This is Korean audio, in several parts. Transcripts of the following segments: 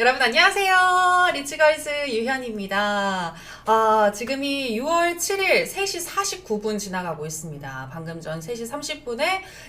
여러분 안녕하세요. 리치걸스 유현입니다. 아, 지금이 6월 7일 3시 49분 지나가고 있습니다. 방금 전 3시 30분에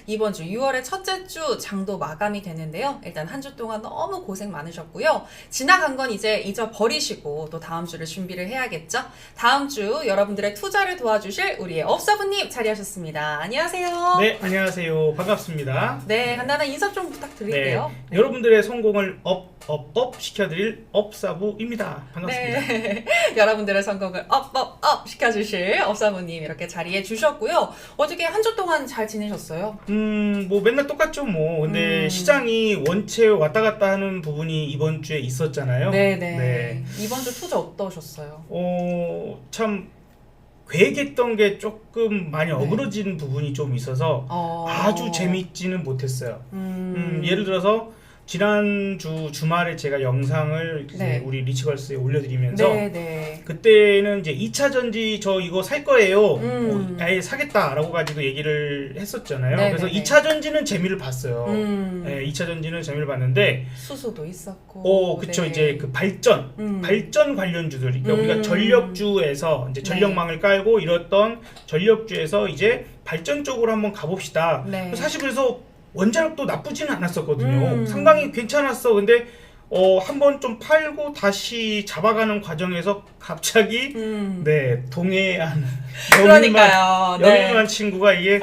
이번 주 6월의 첫째 주 장도 마감이 되는데요. 일단 한 주 동안 너무 고생 많으셨고요. 지나간 건 이제 잊어버리시고 또 다음 주를 준비를 해야겠죠. 다음 주 여러분들의 투자를 도와주실 우리의 업사부님 자리하셨습니다. 안녕하세요. 네, 안녕하세요. 반갑습니다. 네, 간단한 인사 좀 부탁드릴게요. 네, 여러분들의 성공을 업, 업, 업 시켜드릴 업사부입니다. 반갑습니다. 네. 여러분들 의 성공을 업, 업, 업 시켜주실 업사모님 이렇게 자리해 주셨고요. 어떻게 한 주 동안 잘 지내셨어요? 음, 뭐 맨날 똑같죠, 뭐. 근데 음. 시장이 원체 왔다 갔다 하는 부분이 이번 주에 있었잖아요. 네네. 네. 이번 주 투자 어떠셨어요? 어, 참, 계획했던 게 조금 많이 네. 어그러진 부분이 좀 있어서 어... 아주 재밌지는 못했어요. 음... 음, 예를 들어서 지난주 주말에 제가 영상을 이제 네. 우리 리치걸스에 올려드리면서 네 네. 그때는 이제 2차 전지 저 이거 살 거예요. 음. 어, 아예 사겠다라고 가지고 얘기를 했었잖아요. 네네네. 그래서 2차 전지는 재미를 봤어요. 음... 네, 2차 전지는 재미를 봤는데, 수수도 있었고. 어, 그쵸. 네. 이제 그 발전, 음. 발전 관련주들. 그러니까 음. 우리가 전력주에서 이제 전력망을 깔고 이뤘던 전력주에서 이제 발전 쪽으로 한번 가봅시다. 네. 사실 그래서 원자력도 나쁘지는 않았었거든요. 음. 상당히 괜찮았어. 근데 어, 한번 좀 팔고 다시 잡아가는 과정에서 갑자기 음... 네 동해안 그러니까요. 영일만 친구가 이게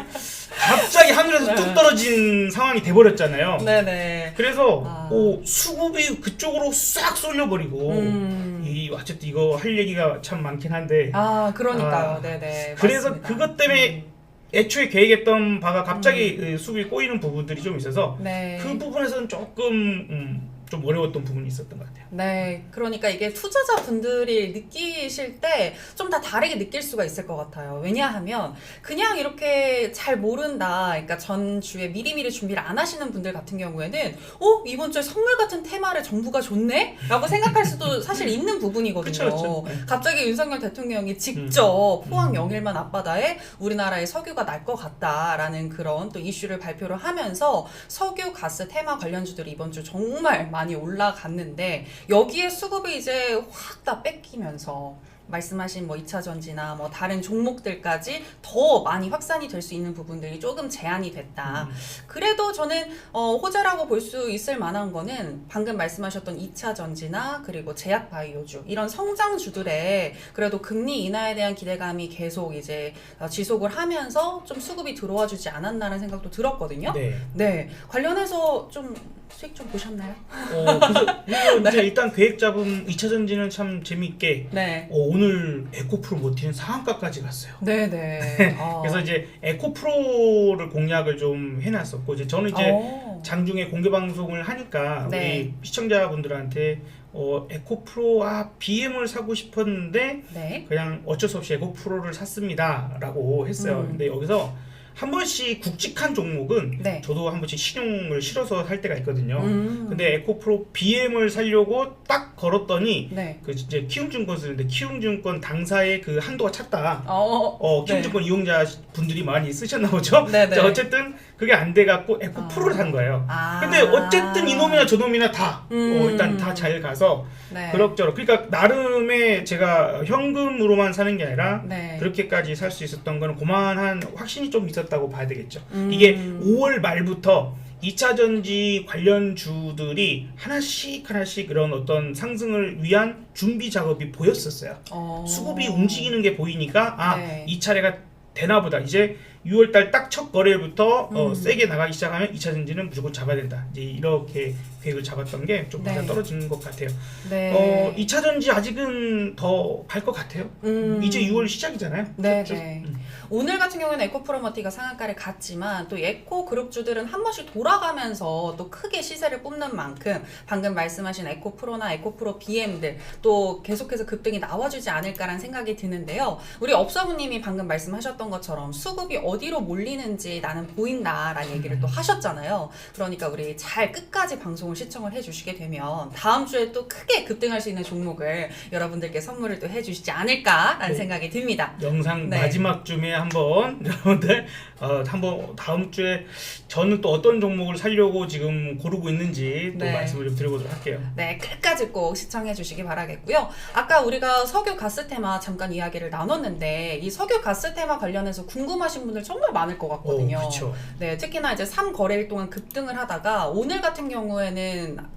갑자기 하늘에서 네. 뚝 떨어진 상황이 돼버렸잖아요. 네네. 그래서 아. 오, 수급이 그쪽으로 싹 쏠려버리고 음... 이 어쨌든 이거 할 얘기가 참 많긴 한데 아, 그러니까요. 아, 네네. 그래서 맞습니다. 그것 때문에 음. 애초에 계획했던 바가 갑자기 그 수급이 꼬이는 부분들이 좀 있어서 네. 그 부분에서는 조금 음, 좀 어려웠던 부분이 있었던 것 같아요. 네, 그러니까 이게 투자자분들이 느끼실 때 좀 다 다르게 느낄 수가 있을 것 같아요. 왜냐하면 그냥 이렇게 잘 모른다, 그러니까 전주에 미리미리 준비를 안 하시는 분들 같은 경우에는 어 이번 주에 선물 같은 테마를 정부가 줬네?라고 생각할 수도 사실 있는 부분이거든요. 그쵸, 그쵸. 네. 갑자기 윤석열 대통령이 직접 음. 포항 음. 영일만 앞바다에 우리나라의 석유가 날 것 같다라는 그런 또 이슈를 발표를 하면서 석유 가스 테마 관련주들이 이번 주 정말 많이 올라갔는데 여기에 수급이 이제 확 다 뺏기면서 말씀하신 뭐 2차 전지나 뭐 다른 종목들까지 더 많이 확산이 될 수 있는 부분들이 조금 제한이 됐다. 음. 그래도 저는 어, 호재라고 볼 수 있을 만한 거는 방금 말씀하셨던 2차 전지나 그리고 제약 바이오주 이런 성장주들의 그래도 금리 인하에 대한 기대감이 계속 이제 어, 지속을 하면서 좀 수급이 들어와 주지 않았나라는 생각도 들었거든요. 네. 네. 관련해서 좀 수익 좀 보셨나요? 어, 그래서 이거 이제 일단 계획 잡음 2차 전지는 참 재미있게 네. 어, 오늘 에코프로 버티는 상한가까지 갔어요. 네, 네. 어. 그래서 이제 에코프로를 공략을 좀 해놨었고 이제 저는 이제 어. 장중에 공개 방송을 하니까 네. 우리 시청자분들한테 어, 에코프로 아 BM을 사고 싶었는데 네. 그냥 어쩔 수 없이 에코프로를 샀습니다라고 했어요. 음. 근데 여기서 한 번씩 굵직한 종목은 네. 저도 한 번씩 신용을 실어서 살 때가 있거든요. 음. 근데 에코프로 BM을 살려고 딱 걸었더니 네. 그 이제 키움증권 쓰는데 키움증권 당사의 그 한도가 찼다. 어. 어, 네. 키움증권 이용자 분들이 많이 쓰셨나 보죠. 네 네. 자, 어쨌든 그게 안 돼갖고 에코프로를 아. 산 거예요. 아. 근데 어쨌든 이놈이나 저놈이나 다 음. 어, 일단 다 잘 가서 네. 그럭저럭 그러니까 나름의 제가 현금으로만 사는 게 아니라 네. 그렇게까지 살 수 있었던 거는 그만한 확신이 좀 있었다고 봐야 되겠죠. 음. 이게 5월 말부터 2차 전지 관련 주들이 하나씩 하나씩 그런 어떤 상승을 위한 준비 작업이 보였었어요. 어. 수급이 움직이는 게 보이니까 아, 네. 이 차례가 되나 보다. 이제 6월 달 딱 첫 거래부터 어, 음. 세게 나가기 시작하면 2차 전지는 무조건 잡아야 된다. 이제 이렇게 계획을 잡았던 게좀 네. 떨어지는 것 같아요. 네. 어, 2차 전지 아직은 더 갈 것 같아요. 음. 이제 6월 시작이잖아요. 네, 쭉. 네. 음. 오늘 같은 경우에는 에코프로머티가 상한가를 갔지만 또 에코 그룹주들은 한 번씩 돌아가면서 또 크게 시세를 뽑는 만큼 방금 말씀하신 에코프로나 에코프로 BM들 또 계속해서 급등이 나와주지 않을까라는 생각이 드는데요. 우리 업사부님이 방금 말씀하셨던 것처럼 수급이 어디로 몰리는지 나는 보인다라는 얘기를 또 하셨잖아요. 그러니까 우리 잘 끝까지 방송 을 시청을 해주시게 되면 다음 주에 또 크게 급등할 수 있는 종목을 여러분들께 선물을 또 해주시지 않을까라는 네. 생각이 듭니다. 영상 네. 마지막 쯤에 한번 여러분들 어, 한번 다음 주에 저는 또 어떤 종목을 살려고 지금 고르고 있는지 또 네. 말씀을 좀 드려보도록 할게요. 네, 끝까지 꼭 시청해 주시기 바라겠고요. 아까 우리가 석유 가스 테마 잠깐 이야기를 나눴는데 이 석유 가스 테마 관련해서 궁금하신 분들 정말 많을 것 같거든요. 그렇죠. 네, 특히나 이제 3거래일 동안 급등을 하다가 오늘 같은 경우에는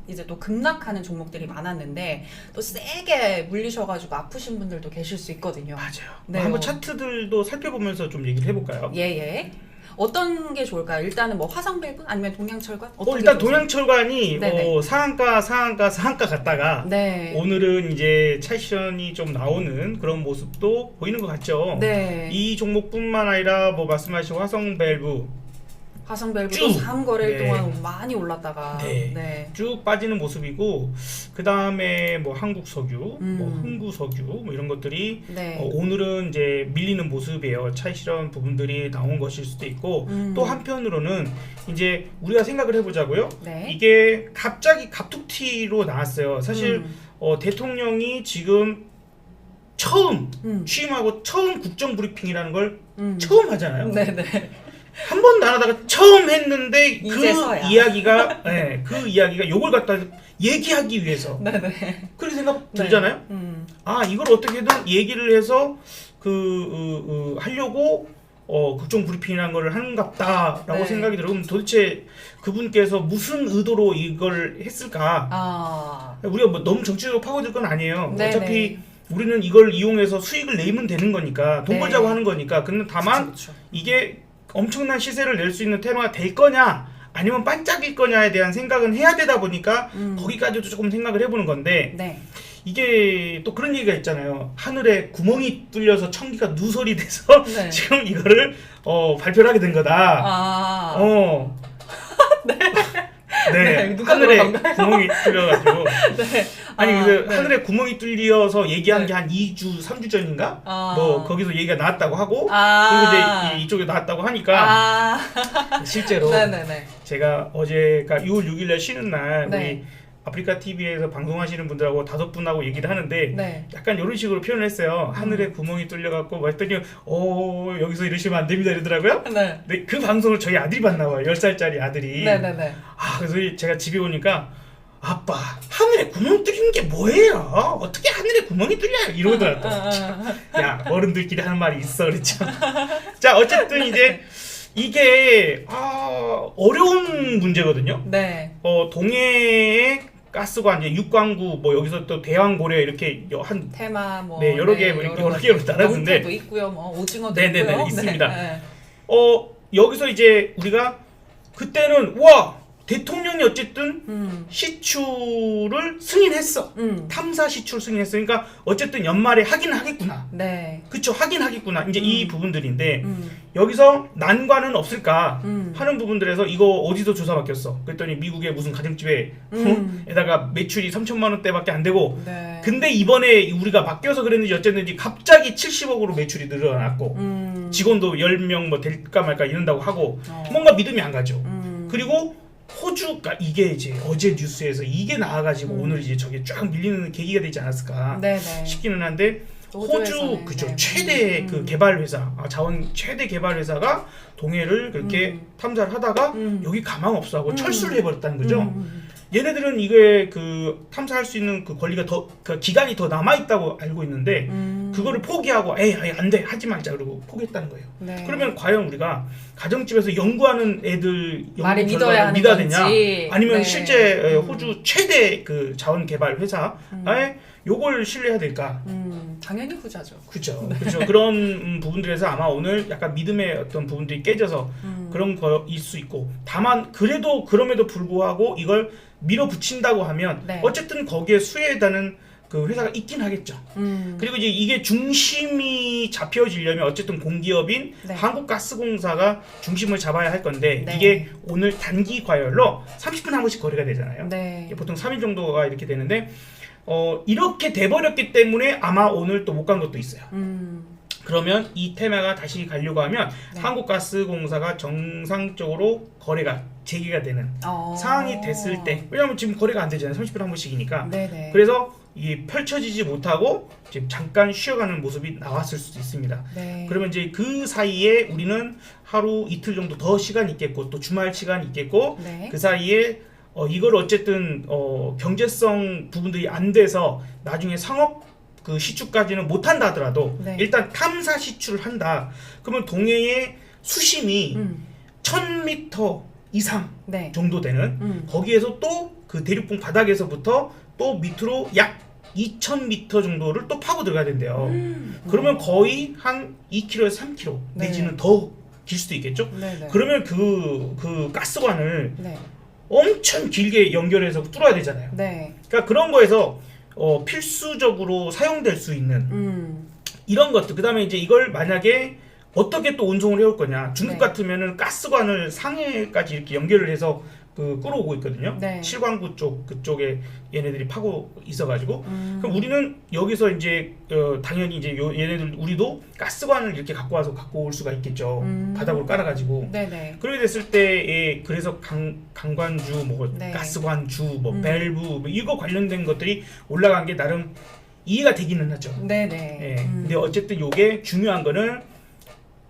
이제 또 급락하는 종목들이 많았는데 또 세게 물리셔가지고 아프신 분들도 계실 수 있거든요. 맞아요. 네. 한번 차트들도 살펴보면서 좀 얘기를 해볼까요? 예, 예. 어떤 게 좋을까요? 일단은 뭐 화성밸브 아니면 동양철관? 어떤 어, 게 일단 좋으세요? 동양철관이 네네. 어, 상한가 상한가 상한가 갔다가 네. 오늘은 이제 차시션이 좀 나오는 그런 모습도 보이는 것 같죠. 네. 이 종목뿐만 아니라 뭐 말씀하신 화성밸브 화성밸브도 쭉. 3거래일 네. 동안 많이 올랐다가 네. 네. 쭉 빠지는 모습이고 그 다음에 뭐 한국 석유, 음. 뭐 흥구 석유 뭐 이런 것들이 네. 어, 오늘은 이제 밀리는 모습이에요. 차시런 부분들이 나온 것일 수도 있고 음. 또 한편으로는 이제 우리가 생각을 해보자고요. 네. 이게 갑자기 갑툭튀로 나왔어요. 사실 음. 어, 대통령이 지금 처음 음. 취임하고 처음 국정 브리핑이라는 걸 음. 처음 하잖아요. 네네. 한 번도 안 하다가 처음 했는데 그 이제서야. 이야기가 예, 그 이야기가 요걸 갖다 얘기하기 위해서 네네. 그런 생각 들잖아요. 네. 음. 아 이걸 어떻게든 얘기를 해서 그 어, 어, 하려고 어, 국정 브리핑이라는 걸 하는갑다라고 네. 생각이 들어. 그럼 도대체 그분께서 무슨 의도로 이걸 했을까? 아. 우리가 뭐 너무 정치적으로 파고들 건 아니에요. 네네. 어차피 우리는 이걸 이용해서 수익을 내면 되는 거니까 돈 네. 벌자고 하는 거니까. 근데 다만 그쵸, 그쵸. 이게 엄청난 시세를 낼 수 있는 테마가 될 거냐 아니면 반짝일 거냐에 대한 생각은 해야 되다 보니까 음. 거기까지도 조금 생각을 해보는 건데 네. 이게 또 그런 얘기가 있잖아요 하늘에 구멍이 뚫려서 청기가 누설이 돼서 네. 지금 이거를 어, 발표를 하게 된 거다 아. 어. 네. 네, 누가 하늘에 구멍이 뚫려가지고 네. 아니 아, 그 네. 하늘에 구멍이 뚫려서 얘기한 네. 게한 2주 3주 전인가 아. 뭐 거기서 얘기가 나왔다고 하고 아. 그리고 이제 이쪽에 나왔다고 하니까 아. 실제로 네네네. 제가 어제가 6월 6일날 쉬는 날 네. 우리 아프리카 TV에서 방송하시는 분들하고 다섯 분하고 얘기를 하는데 네. 약간 이런 식으로 표현을 했어요. 하늘에 음. 구멍이 뚫려갖고 뭐 했더니 어 여기서 이러시면 안 됩니다 이러더라고요. 네. 근데 그 방송을 저희 아들이 봤나 봐요. 10살짜리 아들이. 네 네 네. 아 그래서 제가 집에 오니까 아빠 하늘에 구멍 뚫리는 게 뭐예요? 어떻게 하늘에 구멍이 뚫려요? 이러더라고. 야 어른들끼리 하는 말이 있어 그렇죠. 자 어쨌든 이제 이게 아, 어려운 문제거든요. 네. 어 동해의 가스관 이제 육광구 뭐 여기서 또 대왕고래 이렇게 여- 한 테마 뭐 네, 여러 개, 뭐 이렇게 여러 개로 나눴는데. 영태도 있고요. 뭐 오징어도 네네네, 있고요. 있습니다. 네. 어 여기서 이제 우리가 그때는 와 대통령이 어쨌든 음. 시추를 승인했어. 음. 탐사 시추를 승인했으니까 어쨌든 연말에 하긴 하겠구나. 네. 그쵸 하긴 하겠구나. 이제 이 음. 부분들인데 음. 여기서 난관은 없을까 음. 하는 부분들에서 이거 어디서 조사 받겼어? 그랬더니 미국의 무슨 가정집에 음. 에다가 매출이 3천만 원대밖에 안 되고 네. 근데 이번에 우리가 맡겨서 그랬는지 어쨌는지 갑자기 70억으로 매출이 늘어났고 음. 직원도 10명 뭐 될까 말까 이런다고 하고 어. 뭔가 믿음이 안 가죠. 음. 그리고 호주가 이게 이제 어제 뉴스에서 이게 나와가지고 음. 오늘 이제 저게 쫙 밀리는 계기가 되지 않았을까 네네. 싶기는 한데 호주 그죠 네. 최대 음. 그 개발 회사 아, 자원 최대 개발 회사가 동해를 그렇게 음. 탐사를 하다가 음. 여기 가망 없어 하고 음. 철수를 해버렸다는 거죠. 음. 얘네들은 이게 그 탐사할 수 있는 그 권리가 더 그 기간이 더 남아 있다고 알고 있는데 음. 그거를 포기하고 에이 에이, 안돼 하지 말자 그러고 포기했다는 거예요. 네. 그러면 과연 우리가 가정집에서 연구하는 애들 연구 말이 결과를 믿어야 하는 믿어야 되냐? 건지. 아니면 네. 실제 에, 음. 호주 최대 그 자원 개발 회사에 음. 요걸 신뢰해야 될까? 음. 당연히 후자죠. 그렇죠. 그렇죠. 그런 음, 부분들에서 아마 오늘 약간 믿음의 어떤 부분들이 깨져서 음. 그런 거일 수 있고 다만 그래도 그럼에도 불구하고 이걸 밀어붙인다고 하면 네. 어쨌든 거기에 수혜에다는 그 회사가 있긴 하겠죠. 음. 그리고 이제 이게 중심이 잡혀지려면 어쨌든 공기업인 네. 한국가스공사가 중심을 잡아야 할 건데 네. 이게 오늘 단기 과열로 30분 한 번씩 거래가 되잖아요. 네. 보통 3일 정도가 이렇게 되는데 어, 이렇게 돼버렸기 때문에 아마 오늘 또 못 간 것도 있어요. 음. 그러면 이 테마가 다시 가려고 하면 네. 한국가스공사가 정상적으로 거래가 재개가 되는 어. 상황이 됐을 때 왜냐하면 지금 거래가 안 되잖아요 30분에 한 번씩이니까 네네. 그래서 이게 펼쳐지지 못하고 지금 잠깐 쉬어가는 모습이 나왔을 수도 있습니다 네. 그러면 이제 그 사이에 우리는 하루 이틀 정도 더 시간 있겠고 또 주말 시간 있겠고 네. 그 사이에 어, 이걸 어쨌든 어, 경제성 부분들이 안 돼서 나중에 상업 그 시추까지는 못 한다 하더라도 네. 일단 탐사 시추를 한다. 그러면 동해의 수심이 음. 1000m 이상 네. 정도 되는 음. 거기에서 또 그 대륙봉 바닥에서부터 또 밑으로 약 2000m 정도를 또 파고 들어가야 된대요. 음. 그러면 거의 한 2km에서 3km 네. 내지는 더 길 수도 있겠죠. 네네. 그러면 그, 그 가스관을 네. 엄청 길게 연결해서 뚫어야 되잖아요. 네. 그러니까 그런 거에서 어, 필수적으로 사용될 수 있는 음. 이런 것들. 그 다음에 이제 이걸 만약에 어떻게 또 운송을 해올 거냐. 중국 네. 같으면은 가스관을 상해까지 이렇게 연결을 해서 그 끌어오고 있거든요. 네. 실광구 쪽 그쪽에 얘네들이 파고 있어가지고. 음. 그럼 우리는 여기서 이제 어, 당연히 이제 요 얘네들 우리도 가스관을 이렇게 갖고 와서 갖고 올 수가 있겠죠. 음. 바닥으로 깔아가지고. 네네. 그렇게 됐을 때에 그래서 강, 강관주 뭐 네. 가스관주 뭐 음. 밸브 뭐 이거 관련된 것들이 올라간 게 나름 이해가 되기는 하죠. 네네. 예. 음. 근데 어쨌든 요게 중요한 거는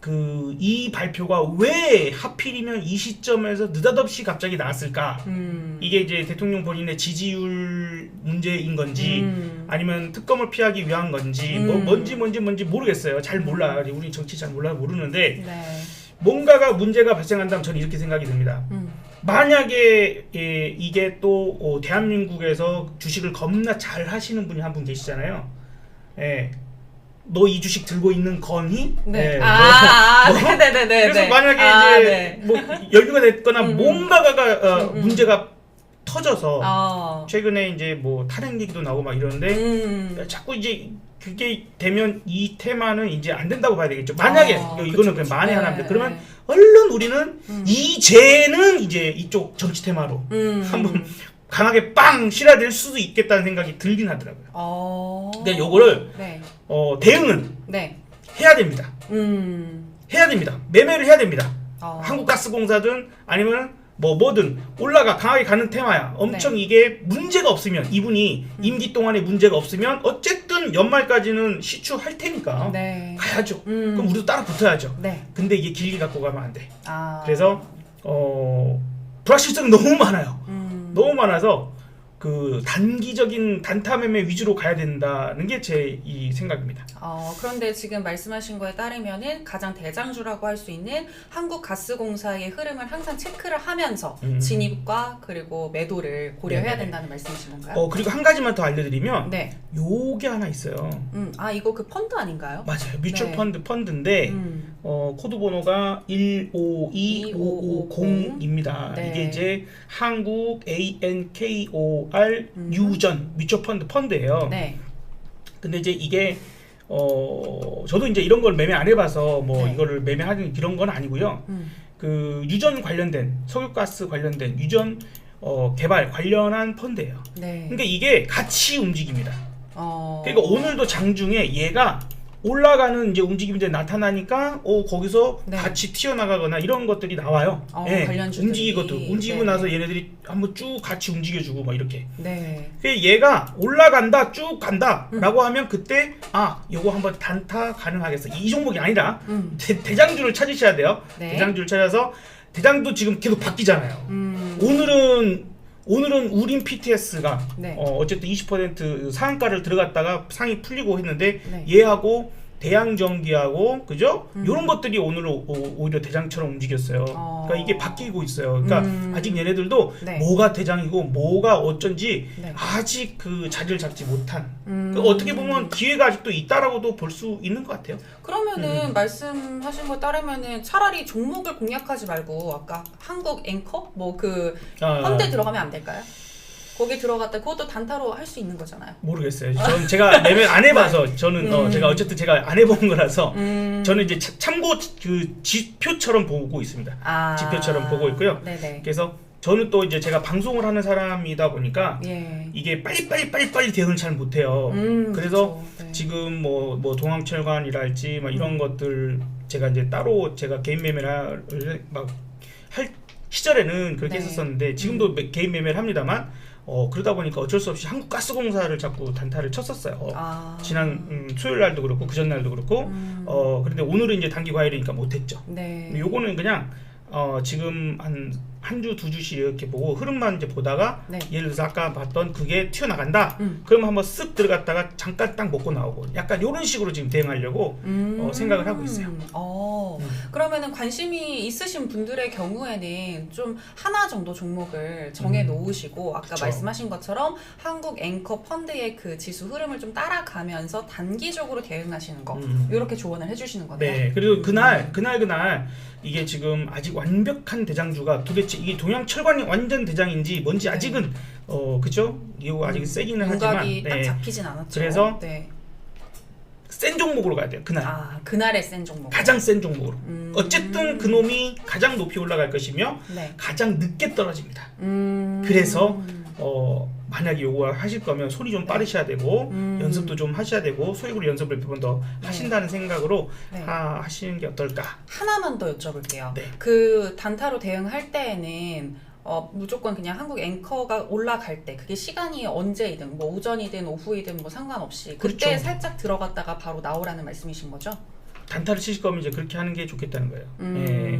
그 이 발표가 왜 하필이면 이 시점에서 느닷없이 갑자기 나왔을까? 음. 이게 이제 대통령 본인의 지지율 문제인 건지 음. 아니면 특검을 피하기 위한 건지 뭐 음. 뭔지 뭔지 뭔지 모르겠어요. 잘 몰라. 우리 정치 잘 몰라 모르는데 네. 뭔가가 문제가 발생한다면 저는 이렇게 생각이 듭니다. 음. 만약에 예, 이게 또 어, 대한민국에서 주식을 겁나 잘 하시는 분이 한 분 계시잖아요. 예. 너 이 주식 들고 있는 거니? 네. 예, 아, 뭐- 아, 네네네. 그래서 만약에 아, 이제 네. 뭐 연루가 됐거나 음, 음. 뭔가가 어, 음, 음. 문제가 터져서 어. 최근에 이제 뭐 탄핵 얘기도 나오고 막 이러는데 음. 자꾸 이제 그게 되면 이 테마는 이제 안 된다고 봐야 되겠죠. 만약에 어, 이거- 그쵸, 이거는. 그냥 만에 네, 하나인데 그러면 네. 얼른 우리는 음. 이제는 이제 이쪽 정치 테마로 음. 한번 강하게 빵 실어될 수도 있겠다는 생각이 들긴 하더라고요. 어. 근데 요거를 네. 어, 대응은 네. 해야 됩니다. 음. 해야 됩니다. 매매를 해야 됩니다. 어. 한국가스공사든 아니면 뭐 뭐든 올라가 강하게 가는 테마야. 엄청 네. 이게 문제가 없으면 이분이 음. 임기 동안에 문제가 없으면 어쨌든 연말까지는 시추할 테니까 네. 가야죠. 음. 그럼 우리도 따라 붙어야죠. 네. 근데 이게 길게 갖고 가면 안 돼. 아. 그래서 어 불확실성이 너무 많아요. 음. 너무 많아서 그 단기적인 단타 매매 위주로 가야 된다는 게 제 이 생각입니다. 어, 그런데 지금 말씀하신 거에 따르면은 가장 대장주라고 할 수 있는 한국가스공사의 흐름을 항상 체크를 하면서 음. 진입과 그리고 매도를 고려해야 네네. 된다는 말씀이신 건가요? 어 그리고 한 가지만 더 알려드리면 네. 요게 하나 있어요. 음, 아 이거 그 펀드 아닌가요? 맞아요. 뮤추얼 네. 펀드 펀드인데 음. 어, 코드 번호가 152550입니다. 네. 이게 이제 한국 ANKOR 음. 유전 뮤추얼 펀드 펀드예요. 네. 근데 이제 이게 어 저도 이제 이런 걸 매매 안 해봐서 뭐 네. 이거를 매매하는 이런 건 아니고요. 음. 그 유전 관련된 석유가스 관련된 유전 어, 개발 관련한 펀드예요. 네. 그러니까 이게 같이 움직입니다. 어. 그러니까 오늘도 장중에 얘가 올라가는 이제 움직임이 나타나니까 어 거기서 네. 같이 튀어나가거나 이런 것들이 나와요. 어, 예, 관련주들이. 움직이거든. 움직이고 네. 나서 얘네들이 한번 쭉 같이 움직여주고 막 이렇게. 네. 그 얘가 올라간다 쭉 음. 간다라고 하면 그때 아 요거 한번 단타 가능하겠어. 이 종목이 아니라 음. 대, 대장주를 찾으셔야 돼요. 네. 대장주를 찾아서 대장도 지금 계속 바뀌잖아요. 음. 오늘은 오늘은 우린 PTS가 네. 어, 어쨌든 20% 상한가를 들어갔다가 상이 풀리고 했는데 네. 얘하고 대양 전기하고 그죠? 음. 이런 것들이 오늘 오, 오히려 대장처럼 움직였어요. 어. 그러니까 이게 바뀌고 있어요. 그러니까 음. 아직 얘네들도 네. 뭐가 대장이고 뭐가 어쩐지 네. 아직 그 자리를 잡지 못한. 음. 그 어떻게 보면 기회가 아직도 있다라고도 볼 수 있는 것 같아요. 그러면은 음. 말씀하신 거 따르면은 차라리 종목을 공략하지 말고 아까 한국 앵커 뭐그 아, 펀드 들어가면 안 될까요? 거기 들어갔다 그것도 단타로 할 수 있는 거잖아요. 모르겠어요. 저는 제가 매매 안 해봐서 저는 어, 음. 제가 어쨌든 제가 안 해본 거라서 음. 저는 이제 차- 참고 그 지표처럼 보고 있습니다. 아. 지표처럼 보고 있고요. 네네. 그래서 저는 또 이제 제가 방송을 하는 사람이다 보니까 예. 이게 빨리 빨리 빨리 빨리 대응을 잘 못해요. 음, 그래서 그쵸. 네. 지금 뭐, 뭐 동항철관이랄지 막 이런 음. 것들 제가 이제 따로 제가 개인 매매를 막 할 시절에는 그렇게 네. 했었었는데 지금도 매- 개인 매매를 합니다만 어 그러다 보니까 어쩔 수 없이 한국가스공사를 자꾸 단타를 쳤었어요. 어, 아. 지난 음, 수요일 날도 그렇고 그 전날도 그렇고 음. 어 그런데 오늘은 이제 단기 과열이니까 못했죠. 네. 요거는 그냥 어 지금 한 한 주 두 주씩 이렇게 보고 흐름만 이제 보다가 네. 예를 들어서 아까 봤던 그게 튀어나간다. 음. 그럼 한번 쓱 들어갔다가 잠깐 딱 먹고 나오고 약간 이런 식으로 지금 대응하려고 음. 어, 생각을 하고 있어요. 어, 음. 그러면은 관심이 있으신 분들의 경우에는 좀 하나 정도 종목을 정해 음. 놓으시고 아까 그쵸. 말씀하신 것처럼 한국 앵커 펀드의 그 지수 흐름을 좀 따라가면서 단기적으로 대응하시는 거 음. 이렇게 조언을 해주시는 거네요. 네 그리고 그날 그날 그날 이게 지금 아직 완벽한 대장주가 도대체 이게 동양 철관이 완전 대장인지 뭔지 네. 아직은 어 그죠? 이거 아직 세기는 하지만 딱 네, 잡히진 않았죠. 그래서 네. 센 종목으로 가야 돼요 그날 아 그날의 센 종목. 가장 센 종목으로 음. 어쨌든 그 놈이 가장 높이 올라갈 것이며 네. 가장 늦게 떨어집니다. 음. 그래서 어 만약에 요거 하실 거면 손이 좀 빠르셔야 되고 음. 연습도 좀 하셔야 되고 소액으로 연습을 몇 번더 네. 하신다는 생각으로 네. 하, 하시는 게 어떨까? 하나만 더 여쭤볼게요. 네. 그 단타로 대응할 때에는 어, 무조건 그냥 한국 앵커가 올라갈 때 그게 시간이 언제이든 뭐 오전이든 오후이든 뭐 상관없이 그때 그렇죠. 살짝 들어갔다가 바로 나오라는 말씀이신 거죠? 단타를 치실 거면 이제 그렇게 하는 게 좋겠다는 거예요. 예.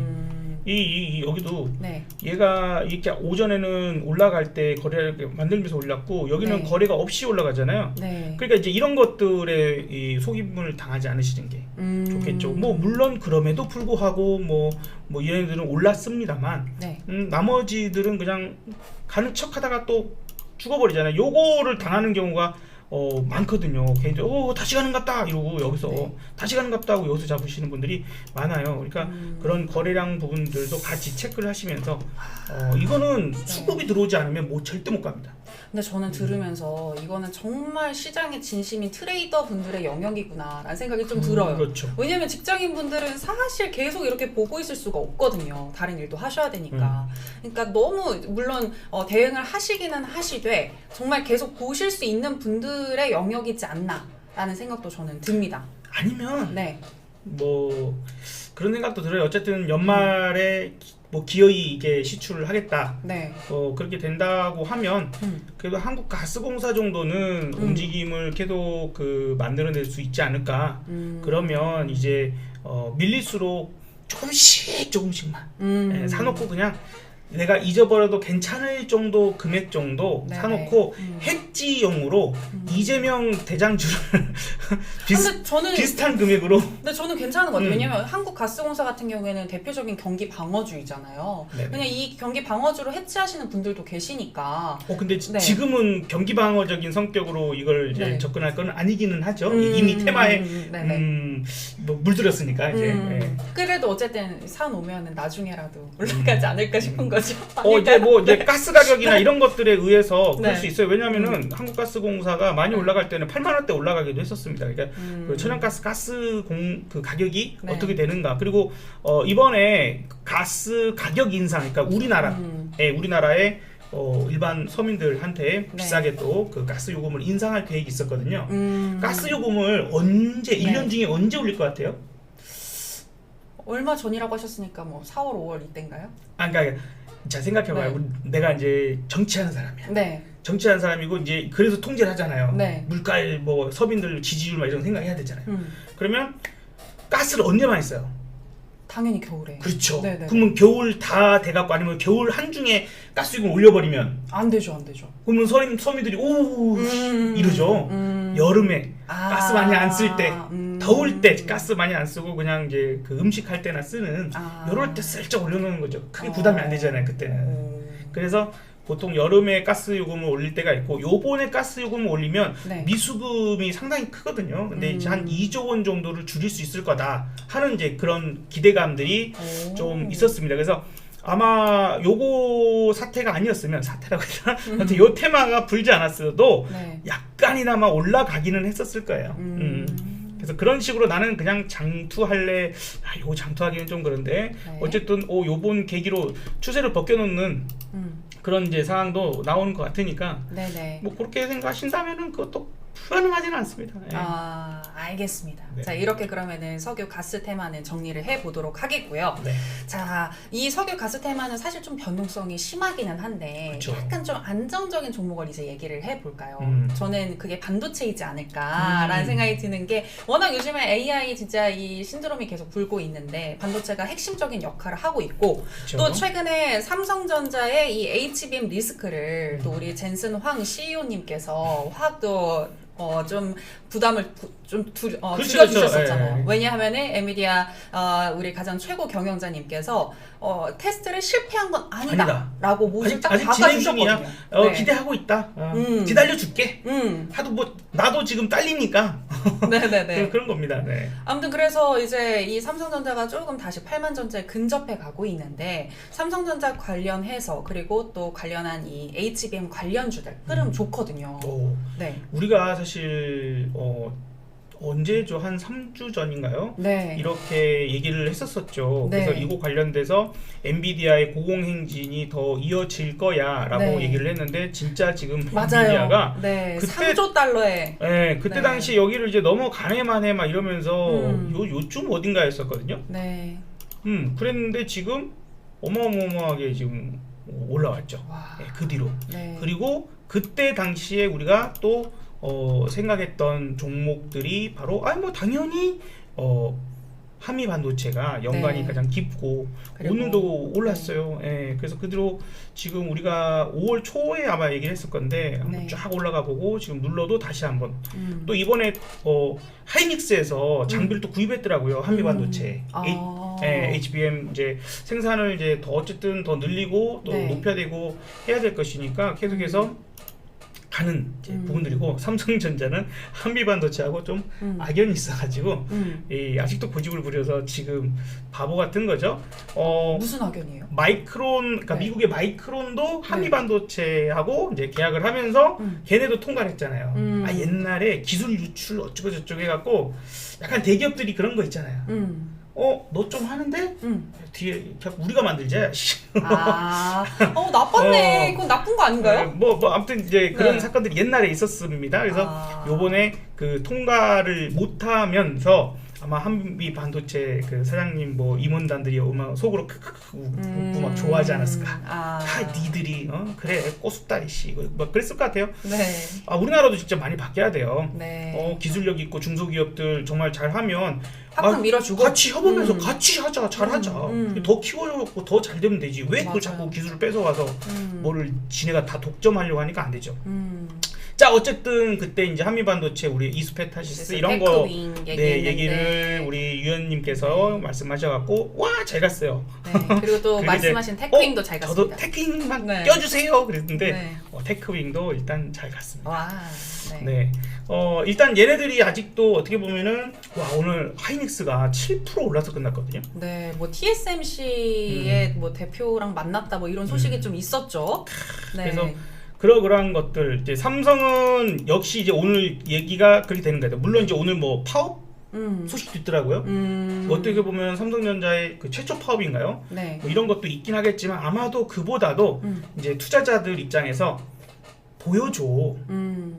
음. 이, 이, 이 여기도 네. 얘가 이렇게 오전에는 올라갈 때 거래를 만들면서 올랐고 여기는 네. 거래가 없이 올라가잖아요. 네. 그러니까 이제 이런 것들에 이 속임을 당하지 않으시는 게 음. 좋겠죠. 뭐 물론 그럼에도 불구하고 뭐뭐 얘네들은 올랐습니다만 네. 음, 나머지들은 그냥 가는 척하다가 또 죽어버리잖아요. 요거를 당하는 경우가 어, 많거든요. 개인적으로 어, 다시 가는 같다 이러고 여기서 네. 다시 가는 같다 하고 여기서 잡으시는 분들이 많아요. 그러니까 음. 그런 거래량 부분들도 같이 체크를 하시면서 어, 이거는 네. 수급이 들어오지 않으면 뭐 절대 못 갑니다. 근데 저는 들으면서 이거는 정말 시장의 진심인 트레이더 분들의 영역이구나라는 생각이 좀 들어요. 그렇죠. 왜냐면 직장인 분들은 사실 계속 이렇게 보고 있을 수가 없거든요. 다른 일도 하셔야 되니까. 그러니까 너무 물론 어, 대응을 하시기는 하시되 정말 계속 보실 수 있는 분들 의 영역이지 않나라는 생각도 저는 듭니다. 아니면 네, 뭐 그런 생각도 들어요. 어쨌든 연말에 기- 뭐 기어이 이게 시출을 하겠다. 네, 어 그렇게 된다고 하면 음, 그래도 한국 가스공사 정도는 음. 움직임을 계속 그 만들어낼 수 있지 않을까. 음, 그러면 이제 어 밀릴수록 조금씩 조금씩만 음, 예, 사놓고 그냥 내가 잊어버려도 괜찮을 정도 금액 정도 네네. 사놓고 음. 해지용으로 음. 이재명 대장주를 비슷, 저는 비슷한 금액으로 근데 저는 괜찮은 것 같아요. 음. 왜냐면 한국가스공사 같은 경우에는 대표적인 경기 방어주의잖아요. 네네. 그냥 이 경기 방어주로 해치하시는 분들도 계시니까. 어 근데 지- 네. 지금은 경기 방어적인 성격으로 이걸 이제 네. 접근할 건 아니기는 하죠. 음, 이미 테마에 음, 네네. 음, 뭐 물들었으니까 이제. 음, 예. 그래도 어쨌든 사놓으면 나중에라도 올라가지 않을까 싶은 거죠. 어 이제 뭐 이제 가스 가격이나 이런 것들에 의해서 그럴 네. 수 있어요. 왜냐하면은 한국가스공사가 많이 올라갈 때는 8만 원대 올라가기도 했었습니다. 그러니까 음. 그 천연가스 가스 공 그 가격이 네. 어떻게 되는가 그리고 어 이번에 가스 가격 인상 그러니까 우리나라 음, 예, 우리나라의 어, 일반 서민들한테 네. 비싸게 또 그 가스 요금을 인상할 계획이 있었거든요. 음. 가스 요금을 언제 네. 1년 중에 언제 올릴 것 같아요? 얼마 전이라고 하셨으니까 뭐 4월, 5월 이때인가요? 아 그러니까 자 생각해봐요. 네. 우리- 내가 이제 정치하는 사람이야. 네. 정치하는 사람이고 이제 그래서 통제를 하잖아요. 네. 물가 뭐 서민들 지지율 막 이런 거 생각해야 되잖아요. 음, 그러면 가스를 언제 많이 써요? 당연히 겨울에. 그렇죠. 네네. 그러면 겨울 다 돼갖고 아니면 겨울 한중에 가스 요금 올려버리면 안 되죠, 안 되죠. 그러면 서민 서민들이 오 음, 이러죠. 음. 여름에 아, 가스 많이 안 쓸 때, 음. 더울 때 가스 많이 안 쓰고 그냥 이제 그 음식 할 때나 쓰는 아. 이럴 때 슬쩍 올려놓는 거죠. 크게 어. 부담이 안 되잖아요 그때는. 오. 그래서 보통 여름에 가스 요금을 올릴 때가 있고 요번에 가스 요금을 올리면 네. 미수금이 상당히 크거든요. 근데 음. 이제 한 2조 원 정도를 줄일 수 있을 거다 하는 이제 그런 기대감들이 오. 좀 있었습니다. 그래서 아마 요거 사태가 아니었으면 사태라고 해야? 음. 하여튼 요 테마가 불지 않았어도 네. 약간이나마 올라가기는 했었을 거예요. 음. 음. 그래서 그런 식으로 나는 그냥 장투할래. 아, 이거 장투하기는 좀 그런데 네. 어쨌든 오 요번 계기로 추세를 벗겨놓는 음. 그런 이제 상황도 나오는 것 같으니까 네네. 뭐 그렇게 생각하신다면은 그것도 불가능하지는 않습니다. 예. 아, 알겠습니다. 네. 자, 이렇게 그러면은 석유 가스 테마는 정리를 해 보도록 하겠고요. 네. 자, 이 석유 가스 테마는 사실 좀 변동성이 심하기는 한데 그쵸. 약간 좀 안정적인 종목을 이제 얘기를 해 볼까요? 음. 저는 그게 반도체이지 않을까라는 음. 생각이 드는 게 워낙 요즘에 AI 진짜 이 신드롬이 계속 불고 있는데 반도체가 핵심적인 역할을 하고 있고 그렇죠. 또 최근에 삼성전자의 이 HBM 리스크를 또 우리 젠슨 황 CEO님께서 화학도 어, 좀 부담을 부- 좀 두, 어, 그렇죠, 줄여주셨었잖아요. 그렇죠. 예. 왜냐하면은 에미디아 어, 우리 가장 최고 경영자님께서 어, 테스트를 실패한 건 아니다. 못을 아직- 딱 아직. 중이야. 어, 네. 기대하고 있다. 어, 음. 기다려줄게. 음, 하도 뭐 나도 지금 딸리니까 네네네. 그런 겁니다. 네. 아무튼 그래서 이제 이 삼성전자가 조금 다시 8만 전자에 근접해 가고 있는데 삼성전자 관련해서 그리고 또 관련한 이 HBM 관련주들 흐름 음. 좋거든요. 오, 네. 우리가 사실 어, 언제죠? 한 3주 전인가요? 네. 이렇게 얘기를 했었었죠. 네. 그래서 이거 관련돼서 엔비디아의 고공행진이 더 이어질 거야라고 네. 얘기를 했는데 진짜 지금 맞아요. 엔비디아가 네. 그때- 3조 달러에 예, 그때 네. 당시 여기를 이제 넘어가네만 해 막 이러면서 음. 요 요쯤 어딘가였었거든요. 네. 음, 그랬는데 지금 어마어마하게 지금 올라왔죠. 와. 예, 그 뒤로. 네. 그리고 그때 당시에 우리가 또 어, 생각했던 종목들이 바로 아니 뭐 당연히 어, 한미 반도체가 연관이 네. 가장 깊고 오늘도 올랐어요. 예, 그래서 그 뒤로 지금 우리가 5월 초에 아마 얘기를 했을 건데 한번 네. 쫙 올라가 보고 지금 눌러도 다시 한번 음. 또 이번에 어, 하이닉스에서 장비를 또 구입했더라고요 한미 음. 반도체. 아. 예, HBM 이제 생산을 이제 더 어쨌든 더 늘리고 또 네. 높여야 되고 해야 될 것이니까 계속해서 가는 음. 부분들이고 삼성전자는 한미 반도체하고 좀 음. 악연이 있어가지고 음. 이 아직도 고집을 부려서 지금 바보 같은 거죠. 어 무슨 악연이에요? 마이크론 그러니까 네. 미국의 마이크론도 한미 네. 반도체하고 이제 계약을 하면서 음. 걔네도 통과를 했잖아요. 음. 아 옛날에 기술 유출 어쩌고 저쩌고 해갖고 약간 대기업들이 그런 거 있잖아요. 음. 어 너 좀 하는데 음. 뒤에 우리가 만들자. 씨. 아. 어, 나빴네. 어. 그건 나쁜 거 아닌가요? 뭐, 뭐 아무튼 이제 그런 네. 사건들이 옛날에 있었습니다. 그래서 아. 요번에 그 통과를 못하면서 아마 한미 반도체 그 사장님 뭐 임원단들이 아마 속으로 크크크 웃고 막 좋아하지 않았을까. 음. 아. 아 니들이 어 그래 꼬숩다리 씨 이거 막 그랬을 것 같아요. 네. 아 우리나라도 진짜 많이 바뀌어야 돼요. 네. 어 기술력 있고 중소기업들 정말 잘하면 아, 밀어주고 같이 협업해서 음. 같이 하자 잘하자 음, 음. 더 키워고 더 잘 되면 되지 왜 맞아요. 자꾸 기술을 뺏어와서 음. 뭐를 지네가 다 독점하려고 하니까 안 되죠. 음. 자 어쨌든 그때 이제 한미 반도체 우리 이스페타시스 이런 거 네. 얘기를 우리 유연님께서 말씀하셔갖고 와 잘 갔어요. 네. 그리고 또 말씀하신 테크윙도 어, 잘 저도 갔습니다. 테크윙만 네. 껴주세요. 그랬는데 네. 어, 테크윙도 일단 잘 갔습니다. 와. 네. 네. 어 일단 얘네들이 아직도 어떻게 보면은 와 오늘 하이닉스가 7% 올라서 끝났거든요. 네, 뭐 TSMC의 뭐 대표랑 만났다 뭐 이런 소식이 음. 좀 있었죠. 네. 그래서 그러 그러한 것들 이제 삼성은 역시 이제 오늘 얘기가 그렇게 되는 거예요. 물론 이제 오늘 뭐 파업 음. 소식도 있더라고요. 음. 어떻게 보면 삼성전자의 그 최초 파업인가요? 네. 뭐 이런 것도 있긴 하겠지만 아마도 그보다도 음. 이제 투자자들 입장에서 보여줘 음.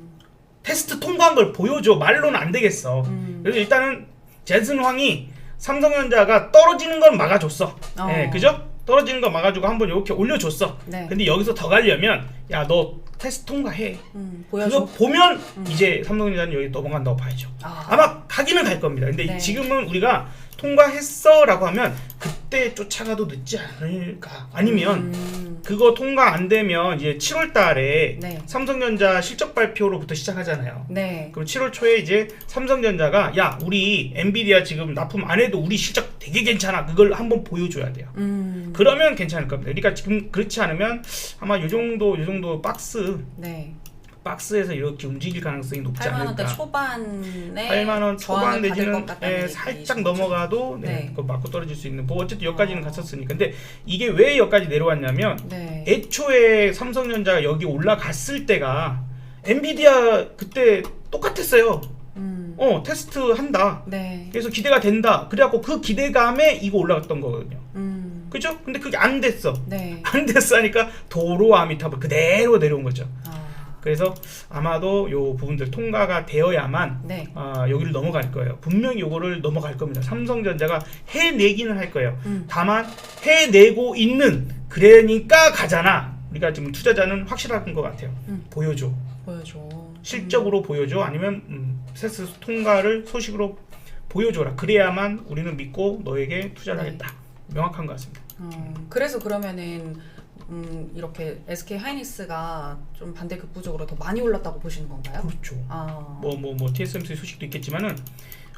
테스트 통과한 걸 보여줘 말로는 안 되겠어. 음. 그래서 일단은 젠슨 황이 삼성전자가 떨어지는 걸 막아줬어. 어. 예, 그죠? 떨어지는 거 막아주고 한번 이렇게 올려줬어. 네. 근데 여기서 더 가려면 야 너 테스트 통과해. 음. 그거 보여줘. 보면 음. 이제 삼성전자는 여기 넘어간다고 봐야죠. 아. 아마 가기는 갈 겁니다. 근데 네. 지금은 우리가 통과했어 라고 하면 그때 쫓아가도 늦지 않을까? 아니면 음. 그거 통과 안 되면 이제 7월 달에 네. 삼성전자 실적 발표로부터 시작하잖아요. 네. 그럼 7월 초에 이제 삼성전자가 야 우리 엔비디아 지금 납품 안 해도 우리 실적 되게 괜찮아 그걸 한번 보여줘야 돼요. 음. 그러면 괜찮을 겁니다. 그러니까 지금 그렇지 않으면 아마 요 정도 요 정도 박스 네. 박스에서 이렇게 움직일 가능성이 높지 8만 원대 않을까. 초반에 8만 원 초반 저항을 받을 내지는 것 같다는 예, 살짝? 넘어가도 네, 네. 그거 맞고 떨어질 수 있는 뭐 어쨌든 여기까지는 어. 갔었으니까 근데 이게 왜 여기까지 내려왔냐면 네. 애초에 삼성전자가 여기 올라갔을 때가 엔비디아 그때 똑같았어요. 음. 음. 어 테스트 한다. 네. 그래서 기대가 된다. 그래갖고 그 기대감에 이거 올라갔던 거거든요. 음. 그죠? 근데 그게 안 됐어. 네. 안 됐어 하니까 도로 아미타불 그대로 내려온 거죠. 아. 그래서 아마도 요 부분들 통과가 되어야만 네. 아, 여기를 넘어갈 거예요. 분명히 요거를 넘어갈 겁니다. 삼성전자가 해내기는 할 거예요. 음. 다만 해내고 있는 그러니까 가잖아. 우리가 지금 투자자는 확실한 것 같아요. 음. 보여줘. 보여줘. 실적으로 보여줘. 아니면 음, 세스 통과를 소식으로 보여줘라. 그래야만 우리는 믿고 너에게 투자를 네. 하겠다. 명확한 것 같습니다. 음, 그래서 그러면은 음, 이렇게 SK 하이닉스가 좀 반대 급부적으로 더 많이 올랐다고 보시는 건가요? 그렇죠. 아. 뭐 뭐 뭐 TSMC 소식도 있겠지만은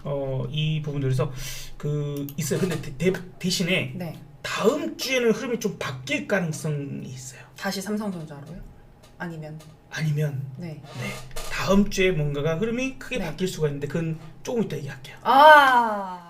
어, 이 부분들에서 그 있어요. 근데 대, 대 신에 네. 다음 주에는 흐름이 좀 바뀔 가능성이 있어요. 다시 삼성전자로요? 아니면 아니면 네. 네 다음 주에 뭔가가 흐름이 크게 네. 바뀔 수가 있는데 그건 조금 이따 얘기할게요. 아.